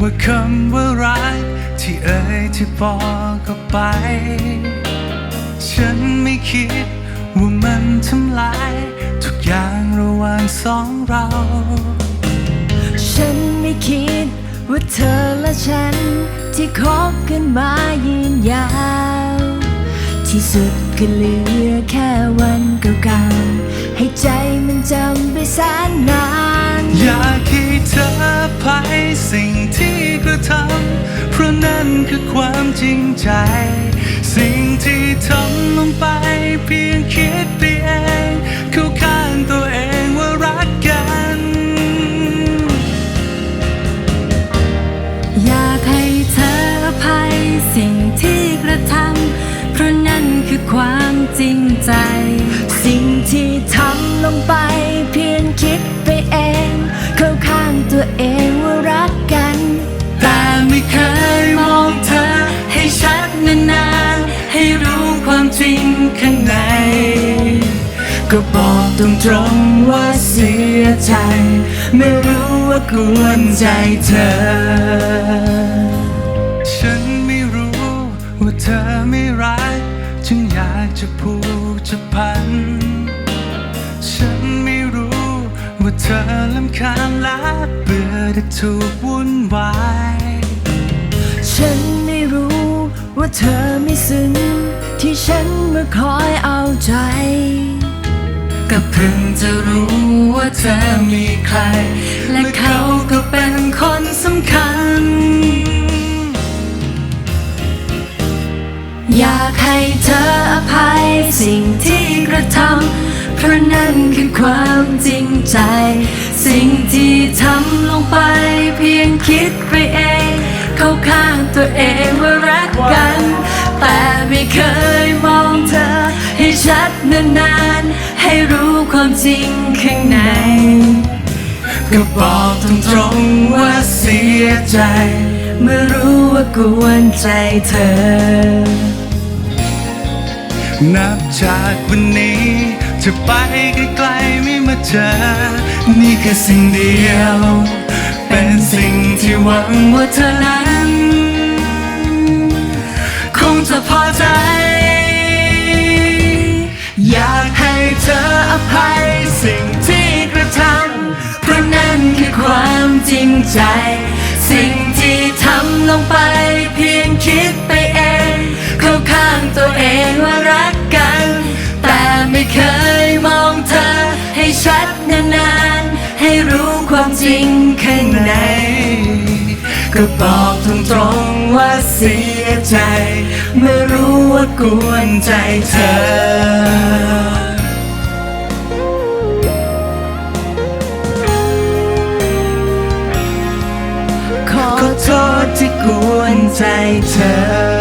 ว่าคำว่ารักที่เอ่ยที่บอกก็ไป ฉันไม่คิดว่ามันทำลาย ทุกอย่างระหว่างสองเรา ฉันไม่คิดว่าเธอและฉัน ที่คบกันมายืนยาว ที่สุดก็เหลือแค่วัน สิ่งที่กระทำเพราะนั่นคือความจริงใจ สิ่งที่ทำลงไปเพียงคิดไปเองเข้าข้างตัวเองว่ารักกัน อยากให้เธออภัยสิ่งที่กระทำเพราะนั่นคือความจริงใจ สิ่งที่ทำลงไป จริงข้างใน ก็บอกตรงๆว่าเสียใจ ไม่รู้ว่ากวนใจเธอ ฉันไม่รู้ว่าเธอไม่รักจึงอยากจะพูดจะพัน ฉันไม่รู้ว่าเธอลำคาญและเบื่อที่ถูกวุ่นวาย ฉันไม่รู้ว่าเธอไม่ซึ้ง ที่ฉันมาคอยเอาใจ ก็เพิ่งจะรู้ว่าเธอมีใคร และเขาก็เป็นคนสำคัญ อยากให้เธออภัยสิ่งที่กระทำเพราะนั่นคือความจริงใจ สิ่งที่ทำลงไปเพียงคิดไปเอง เข้าข้างตัวเอง ชัดนานๆ ให้รู้ความจริงข้างใน ก็บอกตรงๆว่าเสียใจ เมื่อรู้ว่ากวนใจเธอ นับจากวันนี้จะไปไกลๆไม่มาเจอ นี่แค่สิ่งเดียว เป็นสิ่งที่หวังว่าเธอนั้น คงจะพอใจากให้เธออภัยสิ่งที่กระทำเพราะนั่นคือความจริงใจ สิ่งที่ทำลงไปเพียงคิดไปเอง เข้าข้างตัวเองว่ารักกัน แต่ไม่เคยมองเธอให้ชัดนานๆ ให้รู้ความจริงข้างใน ก็บอกตรงๆว่าเสียใจ เมื่อรู้ว่ากวนใจเธอขอขอโทษที่กวนใจเธอ